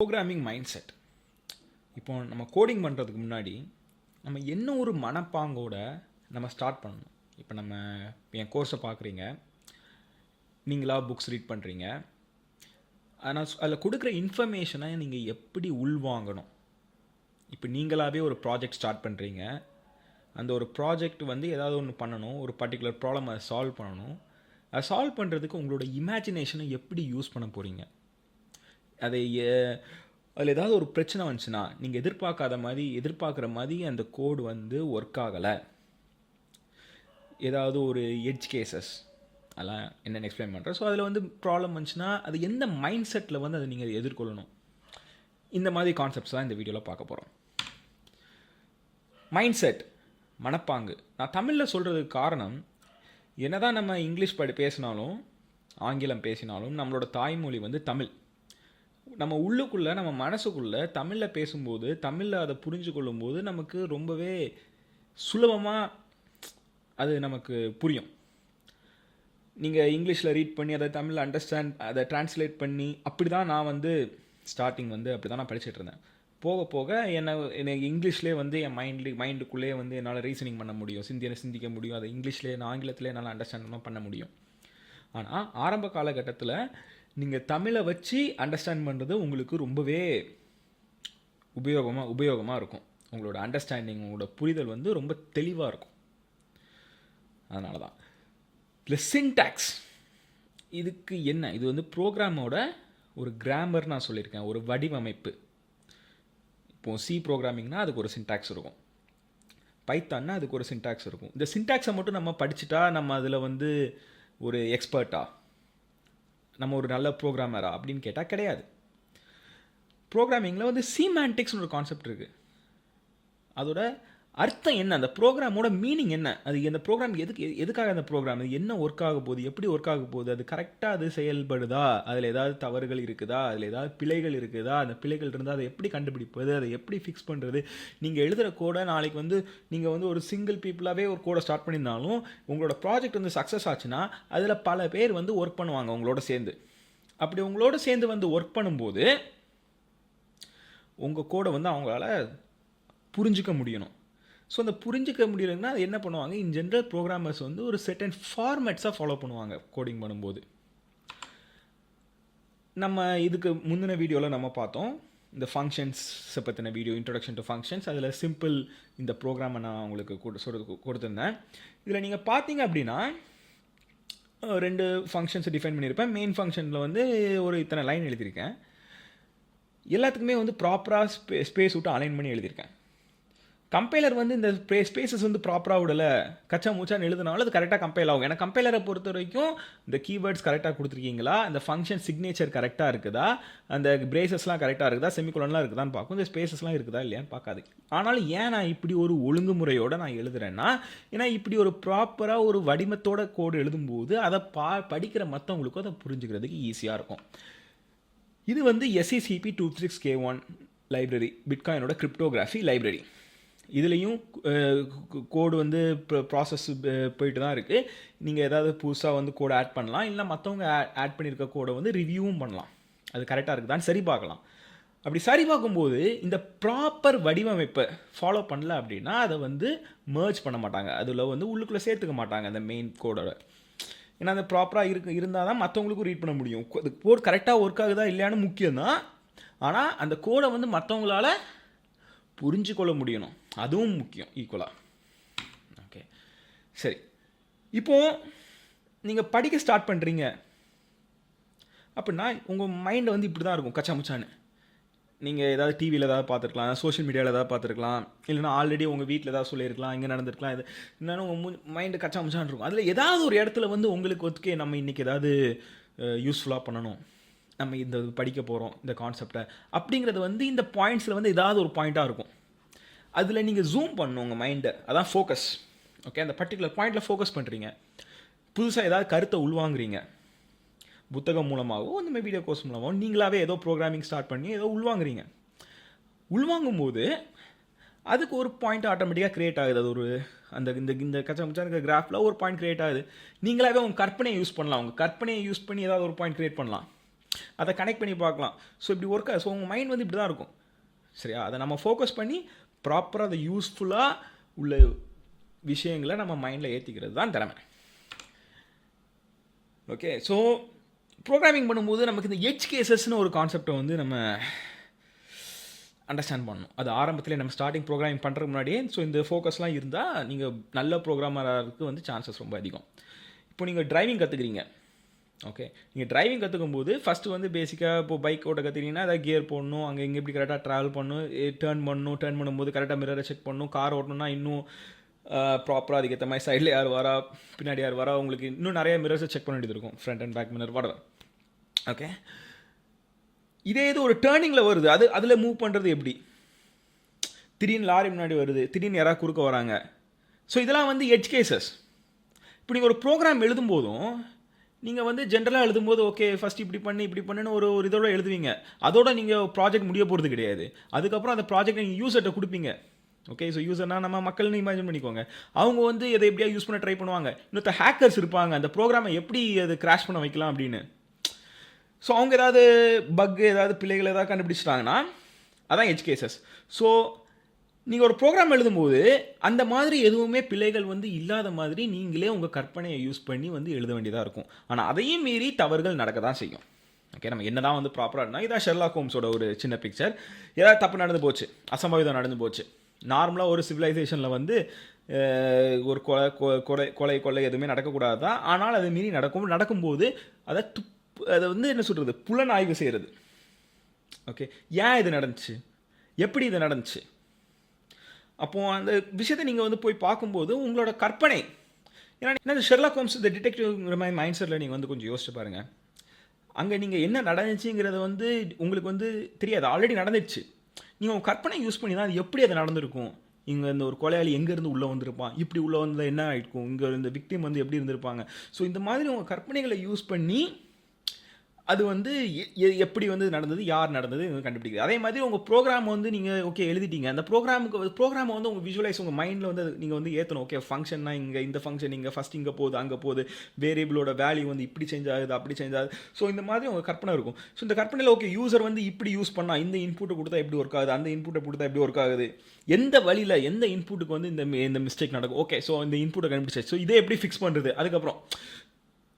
Programming mind set இப்போ நம்ம coding பண்ணுறதுக்கு முன்னாடி நம்ம என்ன ஒரு மனப்பாங்கோட நம்ம ஸ்டார்ட் பண்ணணும்? இப்போ நம்ம என் கோர்ஸை பார்க்குறீங்க. நீங்களா புக்ஸ் ரீட் பண்ணுறீங்க ஆனால் அதில் கொடுக்குற இன்ஃபர்மேஷனை நீங்கள் எப்படி உள்வாங்கணும்? இப்போ நீங்களாகவே ஒரு ப்ராஜெக்ட் ஸ்டார்ட் பண்ணுறீங்க அந்த ஒரு ப்ராஜெக்ட் வந்து ஏதாவது ஒன்று பண்ணணும். ஒரு பர்டிகுலர் ப்ராப்ளம் அதை சால்வ் பண்ணணும். அதை சால்வ் பண்ணுறதுக்கு உங்களோட இமேஜினேஷனை எப்படி யூஸ் பண்ண போகிறீங்க அதை அதில் ஏதாவது ஒரு பிரச்சனை வந்துச்சுன்னா நீங்கள் எதிர்பார்க்காத மாதிரி எதிர்பார்க்குற மாதிரி அந்த கோடு வந்து ஒர்க் ஆகலை. ஏதாவது ஒரு எட்ஜ் கேசஸ் அதெல்லாம் என்னென்னு எக்ஸ்பிளைன் பண்ணுறேன் ஸோ அதில் வந்து ப்ராப்ளம் வந்துச்சுன்னா அது எந்த மைண்ட் செட்டில் வந்து அதை நீங்கள் எதிர்கொள்ளணும்? இந்த மாதிரி கான்செப்ட்ஸ் தான் இந்த வீடியோவில் பார்க்க போகிறோம் மைண்ட் செட் மனப்பாங்கு. நான் தமிழில் சொல்கிறதுக்கு காரணம் என்னதான் நம்ம இங்கிலீஷ் படி பேசினாலும் ஆங்கிலம் பேசினாலும் நம்மளோட தாய்மொழி வந்து தமிழ். நம்ம உள்ளுக்குள்ளே நம்ம மனசுக்குள்ளே தமிழில் பேசும்போது தமிழில் அதை புரிஞ்சு கொள்ளும்போது நமக்கு ரொம்பவே சுலபமாக அது நமக்கு புரியும். நீங்கள் இங்கிலீஷில் ரீட் பண்ணி அதை தமிழில் அண்டர்ஸ்டாண்ட் அதை டிரான்ஸ்லேட் பண்ணி அப்படி தான் நான் வந்து ஸ்டார்டிங் வந்து அப்படி தான் நான் படிச்சுட்டு இருந்தேன். போக போக என்னை எனக்கு இங்கிலீஷ்லேயே வந்து என் மைண்ட்லி மைண்டுக்குள்ளேயே வந்து என்னால் ரீசனிங் பண்ண முடியும். சிந்திய சிந்திக்க முடியும். அதை இங்கிலீஷ்லேயே நான் ஆங்கிலத்திலே என்னால் அண்டர்ஸ்டாண்ட் பண்ண முடியும். ஆனால் ஆரம்ப காலகட்டத்தில் நீங்கள் தமிழை வச்சு அண்டர்ஸ்டாண்ட் பண்ணுறது உங்களுக்கு ரொம்பவே உபயோகமாக உபயோகமாக இருக்கும். உங்களோட அண்டர்ஸ்டாண்டிங் உங்களோட புரிதல் வந்து ரொம்ப தெளிவாக இருக்கும். அதனால தான் இல்லை சின்டாக்ஸ் இதுக்கு என்ன? இது வந்து ப்ரோக்ராமோட ஒரு கிராமர் நான் சொல்லியிருக்கேன். ஒரு வடிவமைப்பு. இப்போது சி ப்ரோக்ராமிங்னா அதுக்கு ஒரு சின்டாக்ஸ் இருக்கும். பைத்தான்னா அதுக்கு ஒரு சின்டாக்ஸ் இருக்கும். இந்த சின்டாக்ஸை மட்டும் நம்ம படிச்சுட்டா நம்ம அதில் வந்து ஒரு எக்ஸ்பர்ட்டா நம்ம ஒரு நல்ல ப்ரோக்ராமரா அப்படின்னு கேட்டால் கிடையாது. ப்ரோக்ராமிங்கில் வந்து சீமேண்டிக்ஸ்னு ஒரு கான்செப்ட் இருக்குது அதோட அர்த்தம் என்ன? அந்த ப்ரோக்ராமோட மீனிங் என்ன? அது அந்த ப்ரோக்ராம் எதுக்கு எதுக்காக அந்த ப்ரோக்ராம் அது என்ன ஒர்க் ஆக போகுது? எப்படி ஒர்க் ஆக போகுது? அது கரெக்டாக அது செயல்படுதா? அதில் ஏதாவது தவறுகள் இருக்குதா? அதில் ஏதாவது பிழைகள் இருக்குதா? அந்த பிழைகள் இருந்தால் அதை எப்படி கண்டுபிடிப்பது? அதை எப்படி ஃபிக்ஸ் பண்ணுறது நீங்கள் எழுதுகிற கோடை நாளைக்கு வந்து நீங்கள் வந்து ஒரு சிங்கிள் பீப்புளாகவே ஒரு கோடை ஸ்டார்ட் பண்ணியிருந்தாலும் உங்களோட ப்ராஜெக்ட் வந்து சக்ஸஸ் ஆச்சுன்னா அதில் பல பேர் வந்து ஒர்க் பண்ணுவாங்க உங்களோட சேர்ந்து. அப்படி உங்களோட சேர்ந்து வந்து ஒர்க் பண்ணும்போது உங்கள் கோடை வந்து அவங்களால புரிஞ்சுக்க முடியணும். ஸோ அந்த புரிஞ்சுக்க முடியலன்னா அது என்ன பண்ணுவாங்க? இன் ஜென்ரல் ப்ரோக்ராமர்ஸ் வந்து ஒரு செட் அண்ட் ஃபார்மேட்ஸாக ஃபாலோ பண்ணுவாங்க கோடிங் பண்ணும்போது. நம்ம இதுக்கு முந்தின வீடியோவில் நம்ம பார்த்தோம் இந்த ஃபங்க்ஷன்ஸை பற்றின வீடியோ இன்ட்ரொடக்ஷன் டு ஃபங்க்ஷன்ஸ் அதில் சிம்பிள் இந்த ப்ரோக்ராமை நான் உங்களுக்கு கொடு சொல்லு- இதில் நீங்கள் பார்த்தீங்க அப்படின்னா ரெண்டு ஃபங்க்ஷன்ஸை டிஃபைன் பண்ணியிருப்பேன். மெயின் ஃபங்க்ஷனில் வந்து ஒரு இத்தனை லைன் எழுதியிருக்கேன். எல்லாத்துக்குமே வந்து ப்ராப்பராக ஸ்பே ஸ்பேஸ் விட்டு அலைன் பண்ணி எழுதியிருக்கேன். கம்பைலர் வந்து இந்த ஸ்பேசஸ் வந்து ப்ராப்பராக விடல. கச்சா மூச்சான்னு எழுதுனாலும் அது கரெக்டாக கம்பைல் ஆகும். ஏன்னா கம்பைலரை பொறுத்த வரைக்கும் இந்த கீவேர்ட்ஸ் கரெக்டாக கொடுத்துருக்கீங்களா? அந்த ஃபங்க்ஷன் சிக்னேச்சர் கரெக்டாக இருக்குதா? அந்த பிரேசஸ்லாம் கரெக்டாக இருக்குதா? செமிகுலன்லாம் இருக்குதான்னு பார்க்கும். இந்த ஸ்பேசஸ்லாம் இருக்குதா இல்லையான்னு பார்க்காது. ஆனாலும் ஏன் நான் இப்படி ஒரு ஒழுங்குமுறையோடு நான் எழுதுறேன்னா ஏன்னா இப்படி ஒரு ப்ராப்பராக ஒரு வடிமத்தோட கோடு எழுதும்போது அதை பா படிக்கிற மற்றவங்களுக்கும் அதை புரிஞ்சுக்கிறதுக்கு ஈஸியாக இருக்கும். இது வந்து SECP two six K one library பிட்காயினோட cryptography library இதுலேயும் கோடு வந்து ப்ராசஸ் போயிட்டு தான் இருக்குது நீங்கள் ஏதாவது புதுசாக வந்து கோடை ஆட் பண்ணலாம். இல்லை மற்றவங்க ஆட் பண்ணியிருக்க கோடை வந்து ரிவ்யூவும் பண்ணலாம். அது கரெக்டாக இருக்குதான்னு சரி பார்க்கலாம். அப்படி சரி பார்க்கும்போது இந்த ப்ராப்பர் வடிவமைப்பை ஃபாலோ பண்ணல அப்படின்னா அதை வந்து merge பண்ண மாட்டாங்க. அதில் வந்து உள்ளுக்குள்ளே சேர்த்துக்க மாட்டாங்க அந்த மெயின் கோடோட ஏன்னா அந்த ப்ராப்பராக இருக்கு இருந்தால் தான் மற்றவங்களுக்கும் ரீட் பண்ண முடியும். அது கோட் கரெக்டாக ஒர்க் ஆகுதா இல்லையான்னு முக்கியம் தான் ஆனால் அந்த கோடை வந்து மற்றவங்களால புரிஞ்சு கொள்ள முடியணும். அதுவும் முக்கியம் ஈக்குவலாக ஓகே சரி. இப்போ நீங்கள் படிக்க ஸ்டார்ட் பண்ணுறீங்க அப்படின்னா உங்கள் மைண்டை வந்து இப்படி தான் இருக்கும் கச்சா முச்சான்னு நீங்கள் ஏதாவது டிவியில் ஏதாவது பார்த்துருக்கலாம் சோஷியல் மீடியாவில் ஏதாவது பார்த்துருக்கலாம் இல்லைன்னா ஆல்ரெடி உங்கள் வீட்டில் ஏதாவது சொல்லியிருக்கலாம் இங்கே நடந்திருக்கலாம் இது. என்னென்னு உங்கள் மைண்டு கச்சா முச்சான் இருக்கும். அதில் ஏதாவது ஒரு இடத்துல வந்து உங்களுக்கு ஒத்துக்கே நம்ம இன்றைக்கி ஏதாவது யூஸ்ஃபுல்லாக பண்ணணும். நம்ம இந்த இது படிக்க போகிறோம் இந்த கான்செப்டை அப்படிங்கிறது வந்து இந்த பாயிண்ட்ஸில் வந்து ஏதாவது ஒரு பாயிண்ட்டாக இருக்கும். அதில் நீங்கள் ஜூம் பண்ணணும் உங்கள் மைண்டை அதான் ஃபோக்கஸ் ஓகே அந்த பர்டிகுலர் பாயிண்டில் ஃபோக்கஸ் பண்ணுறீங்க புதுசாக ஏதாவது கருத்தை உள்வாங்குறீங்க. புத்தகம் மூலமாகவோ இந்த மாதிரி வீடியோ கோர்ஸ் மூலமாகவோ நீங்களாவே ஏதோ ப்ரோக்ராமிங் ஸ்டார்ட் பண்ணி ஏதோ உள்வாங்குறீங்க. உள்வாங்கும் போது அதுக்கு ஒரு பாயிண்ட் ஆட்டோமேட்டிக்காக கிரியேட் ஆகுது. அது ஒரு அந்த இந்த இந்த கச்சா முச்சா இருக்கிற கிராஃபில் ஒரு பாயிண்ட் கிரியேட் ஆகுது. நீங்களாவே உங்கள் கற்பனையை யூஸ் பண்ணலாம். உங்கள் கற்பனையை யூஸ் பண்ணி ஏதாவது ஒரு பாயிண்ட் கிரியேட் பண்ணலாம். அதை கனெக்ட் பண்ணி பார்க்கலாம். ஸோ இப்படி ஒர்க் ஸோ உங்கள் மைண்ட் வந்து இப்படி தான் இருக்கும். சரியா? அதை நம்ம ஃபோக்கஸ் பண்ணி ப்ராப்பராக அதை யூஸ்ஃபுல்லாக உள்ள விஷயங்களை நம்ம மைண்டில் ஏற்றிக்கிறது தான் திறமை. ஓகே ஸோ ப்ரோக்ராமிங் பண்ணும்போது நமக்கு இந்த எச் கேசஸ்னு ஒரு கான்செப்டை வந்து நம்ம அண்டர்ஸ்டாண்ட் பண்ணணும். அது ஆரம்பத்தில் நம்ம ஸ்டார்டிங் ப்ரோக்ராமிங் பண்ணுறதுக்கு முன்னாடியே ஸோ இந்த ஃபோக்கஸ்லாம் இருந்தால் நீங்கள் நல்ல ப்ரோக்ராமராக வந்து சான்சஸ் ரொம்ப அதிகம். இப்போ நீங்கள் டிரைவிங் கற்றுக்குறீங்க ஓகே நீங்கள் டிரைவிங் கற்றுக்கும் போது ஃபஸ்ட்டு வந்து பேசிக்காக இப்போ பைக் ஓட்ட கற்றுக்கிட்டீங்கன்னா அதை கியர் போடணும் அங்கே இங்கே எப்படி கரெக்டாக ட்ராவல் பண்ணணும் டேர்ன் பண்ணணும் டேர்ன் பண்ணும்போது கரெக்டாக மிரரை செக் பண்ணணும் கார் ஓட்டணும்னா இன்னும் ப்ராப்பராக அதுக்கேற்ற மாதிரி சைடில் யார் வரா பின்னாடி யார் வரா உங்களுக்கு இன்னும் நிறைய மிரர்ஸை செக் பண்ண வேண்டியது இருக்கும் front and back mirror whatever. Okay இதே இது ஒரு டேர்னிங்கில் வருது. அது அதில் மூவ் பண்ணுறது எப்படி? திடீர்னு லாரி முன்னாடி வருது திடீர்னு யாராவது குறுக்க வராங்க. ஸோ இதெல்லாம் வந்து எட்ஜ் கேசஸ் இப்போ நீங்கள் ஒரு ப்ரோக்ராம் எழுதும்போதும் நீங்கள் வந்து ஜென்ரலாக எழுதும்போது ஓகே ஃபஸ்ட் இப்படி பண்ணி இப்படி பண்ணுன்னு ஒரு ஒரு இதோட எழுதுவீங்க. அதோட நீங்கள் ப்ராஜெக்ட் முடிய போகிறது கிடையாது. அதுக்கப்புறம் அந்த ப்ராஜெக்ட் நீங்கள் யூசர்கிட்ட கொடுப்பீங்க. ஓகே ஸோ யூஸர்னால் நம்ம மக்கள்னு இமேஜின் பண்ணிக்கோங்க. அவங்க வந்து எதை எப்படியா யூஸ் பண்ண ட்ரை பண்ணுவாங்க. இன்னொருத்த ஹேக்கர்ஸ் இருப்பாங்க. அந்த ப்ரோக்ராமை எப்படி அது கிராஷ் பண்ண வைக்கலாம் அப்படின்னு. ஸோ அவங்க ஏதாவது பக் ஏதாவது பிள்ளைகள் ஏதாவது கண்டுபிடிச்சிட்டாங்கன்னா அதான் எஜ் கேசஸ் ஸோ நீங்கள் ஒரு ப்ரோக்ராம் எழுதும்போது அந்த மாதிரி எதுவுமே பிழைகள் வந்து இல்லாத மாதிரி நீங்களே உங்கள் கற்பனையை யூஸ் பண்ணி வந்து எழுத வேண்டியதாக இருக்கும். ஆனால் அதையும் மீறி தவறுகள் நடக்க தான் செய்யும். ஓகே நம்ம என்ன தான் வந்து ப்ராப்பராக இருந்தால் இதான் ஷெர்லா ஹோம்ஸோட ஒரு சின்ன பிக்சர் ஏதாவது தப்பு நடந்து போச்சு அசம்பாவிதம் நடந்து போச்சு. நார்மலாக ஒரு சிவிலைசேஷனில் வந்து ஒரு கொலை கொ- கொலை கொலை எதுவுமே நடக்கக்கூடாது தான். ஆனால் அது மீறி நடக்கும் நடக்கும்போது அதை துப்பு அதை வந்து என்ன சொல்கிறது புலன் ஆய்வு செய்கிறது ஓகே ஏன் இது நடந்துச்சு? எப்படி இது நடந்துச்சு? அப்போது அந்த விஷயத்தை நீங்கள் வந்து போய் பார்க்கும்போது உங்களோட கற்பனை. ஏன்னா என்ன ஷெர்லாக் ஹோம்ஸ் இந்த டிடெக்டிவ்ங்கிற மாதிரி மைண்ட் செட்டில் நீங்கள் வந்து கொஞ்சம் யோசிச்சு பாருங்கள் அங்கே நீங்கள் என்ன நடந்துச்சுங்கிறத வந்து உங்களுக்கு வந்து தெரியாது. ஆல்ரெடி நடந்துச்சு நீங்கள் உங்கள் கற்பனை யூஸ் பண்ணி தான் அது எப்படி அது நடந்திருக்கும்? இங்கே இந்த ஒரு கொலையாளி எங்கேருந்து உள்ளே வந்திருப்பான்? இப்படி உள்ளே வந்தால் என்ன ஆகிருக்கும் இங்கே இந்த விக்டிம் வந்து எப்படி இருந்திருப்பாங்க? ஸோ இந்த மாதிரி உங்கள் கற்பனைகளை யூஸ் பண்ணி அது வந்து எ- எ- எப்படி வந்து நடந்தது யார் நடந்தது இது கண்டுபிடிக்குது அதே மாதிரி உங்கள் ப்ரோக்ராம் வந்து நீங்கள் ஓகே எழுதிட்டீங்க. அந்த ப்ரோக்ராமுக்கு ப்ரோக்ராமை வந்து உங்கள் விஷுவலைஸ் உங்கள் மைண்டில் வந்து நீங்கள் வந்து ஏற்றணும் ஓகே ஃபங்க்ஷன்னா இங்கே இந்த ஃபங்க்ஷன் இங்கே ஃபஸ்ட் இங்கே போகுது அங்கே போகுது. வேரியபிளோட வேல்யூ வந்து இப்படி சேஞ்ச் ஆகுது அப்படி சேஞ்ச் ஆகுது. ஸோ இந்த மாதிரி உங்கள் கற்பனை இருக்கும். ஸோ இந்த கற்பனையில் ஓகே யூசர் வந்து இப்படி யூஸ் பண்ணால் இந்த இன்புட்டை கொடுத்தா எப்படி ஒர்க் ஆகுது? அந்த இன்புட்டை கொடுத்தா எப்படி ஒர்க் ஆகுது? எந்த வழியில் எந்த இன்புட்டுக்கு வந்து இந்த இந்த மிஸ்டேக் நடக்கும்? ஓகே ஸோ இந்த இன்புட்டை கண்டுபிடிச்சாச்சு. ஸோ இதை எப்படி ஃபிக்ஸ் பண்ணுறது அதுக்கப்புறம்.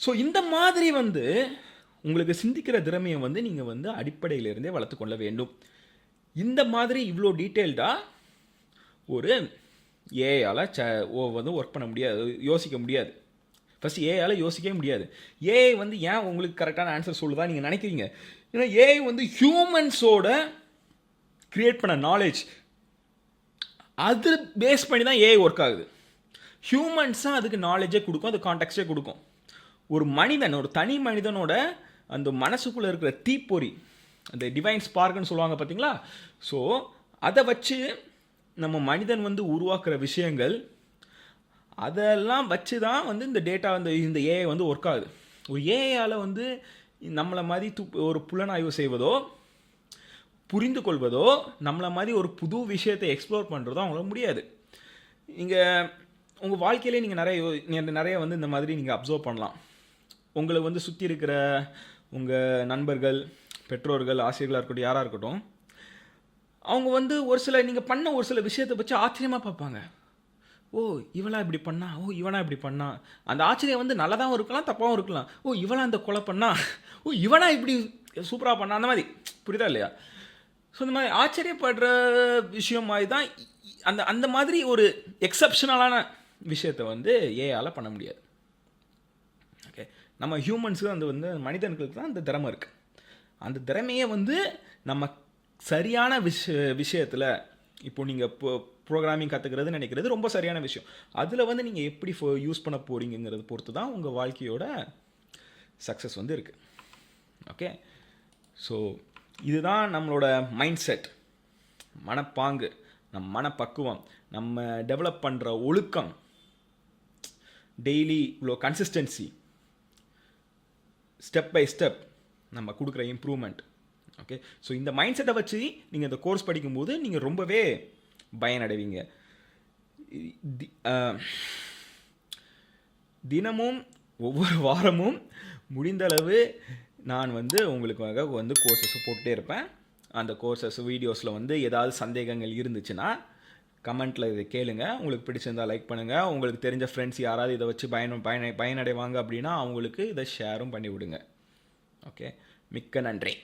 ஸோ இந்த மாதிரி வந்து உங்களுக்கு சிந்திக்கிற திறமையை வந்து நீங்கள் வந்து அடிப்படையிலிருந்தே வளர்த்துக்கொள்ள வேண்டும். இந்த மாதிரி இவ்வளோ டீட்டெயில்டாக ஒரு ஏஐயால் ச ஓ வந்து ஒர்க் பண்ண முடியாது யோசிக்க முடியாது. ஃபஸ்ட் ஏஐயால் யோசிக்கவே முடியாது. ஏஐ வந்து ஏன் உங்களுக்கு கரெக்டான ஆன்சர் சொல்லுதா நீங்கள் நினைக்கிறீங்க? ஏன்னா ஏஐ வந்து ஹியூமன்ஸோட க்ரியேட் பண்ண நாலேஜ் அது பேஸ் பண்ணி தான் ஏஐ ஒர்க் ஆகுது. ஹியூமன்ஸ் தான் அதுக்கு நாலேஜே கொடுக்கும் அது கான்டாக்டே கொடுக்கும். ஒரு மனிதன் ஒரு தனி மனிதனோட அந்த மனசுக்குள்ளே இருக்கிற தீப்பொறி அந்த டிவைன் ஸ்பார்க்னு சொல்லுவாங்க பார்த்தீங்களா ஸோ அதை வச்சு நம்ம மனிதன் வந்து உருவாக்குற விஷயங்கள் அதெல்லாம் வச்சு தான் வந்து இந்த டேட்டா இந்த இந்த ஏஐ வந்து ஒர்க் ஆகுது. ஒரு ஏஐயால் வந்து நம்மளை மாதிரி து ஒரு புலனாய்வு செய்வதோ புரிந்து கொள்வதோ நம்மளை மாதிரி ஒரு புது விஷயத்தை எக்ஸ்ப்ளோர் பண்ணுறதோ அவங்களால முடியாது. இங்கே உங்கள் வாழ்க்கையிலே நீங்கள் நிறைய நிறைய வந்து இந்த மாதிரி நீங்கள் அப்சர்வ் பண்ணலாம். உங்களை வந்து சுற்றி இருக்கிற உங்கள் நண்பர்கள் பெற்றோர்கள் ஆசிரியர்களாக இருக்கட்டும் யாராக இருக்கட்டும் அவங்க வந்து ஒரு சில நீங்கள் பண்ண ஒரு சில விஷயத்தை வச்சு ஆச்சரியமாக பார்ப்பாங்க. ஓ இவளா இப்படி பண்ணா? ஓ இவனா இப்படி பண்ணா? அந்த ஆச்சரியம் வந்து நல்லதாகவும் இருக்கலாம் தப்பாகவும் இருக்கலாம். ஓ இவளா அந்த கொலை பண்ணா? ஓ இவனா இப்படி சூப்பராக பண்ணா? அந்த மாதிரி. புரியுதா இல்லையா? ஸோ இந்த மாதிரி ஆச்சரியப்படுற விஷயம் மாதிரி தான் அந்த அந்த மாதிரி ஒரு எக்ஸப்ஷனலான விஷயத்தை வந்து ஏஆல் பண்ண முடியாது. நம்ம ஹியூமன்ஸுக்கு அந்த வந்து மனிதர்களுக்கு தான் அந்த திறமை இருக்குது அந்த திறமையை வந்து நம்ம சரியான விஷ விஷயத்தில் இப்போ நீங்கள் இப்போ ப்ரோக்ராமிங் கற்றுக்கிறது நினைக்கிறது ரொம்ப சரியான விஷயம். அதில் வந்து நீங்கள் எப்படி யூஸ் பண்ண போகிறீங்கிறது பொறுத்து தான் உங்கள் வாழ்க்கையோட சக்ஸஸ் வந்து இருக்குது ஓகே ஸோ இதுதான் நம்மளோட மைண்ட் செட் மனப்பாங்கு நம் மனப்பக்குவம் நம்ம டெவலப் பண்ணுற ஒழுக்கம். டெய்லி இவ்வளோ கன்சிஸ்டன்சி ஸ்டெப் பை ஸ்டெப் நம்ம கொடுக்குற இம்ப்ரூவ்மெண்ட் ஓகே ஸோ இந்த மைண்ட் செட்டை வச்சு நீங்கள் இந்த கோர்ஸ் படிக்கும்போது நீங்கள் ரொம்பவே பயனடைவீங்க. தி- தினமும் ஒவ்வொரு வாரமும் முடிந்த அளவு நான் வந்து உங்களுக்காக வந்து கோர்சஸ் போட்டுட்டே இருப்பேன். அந்த கோர்சஸ் வீடியோஸில் வந்து ஏதாவது சந்தேகங்கள் இருந்துச்சுன்னா கமெண்ட்டில் இதை கேளுங்க. உங்களுக்கு பிடிச்சிருந்தா லைக் பண்ணுங்கள் உங்களுக்கு தெரிஞ்ச ஃப்ரெண்ட்ஸ் யாராவது இதை வச்சு பயன் பயன பயனடைவாங்க அப்படின்னா அவங்களுக்கு இதை ஷேரும் பண்ணி விடுங்க ஓகே மிக்க நன்றி.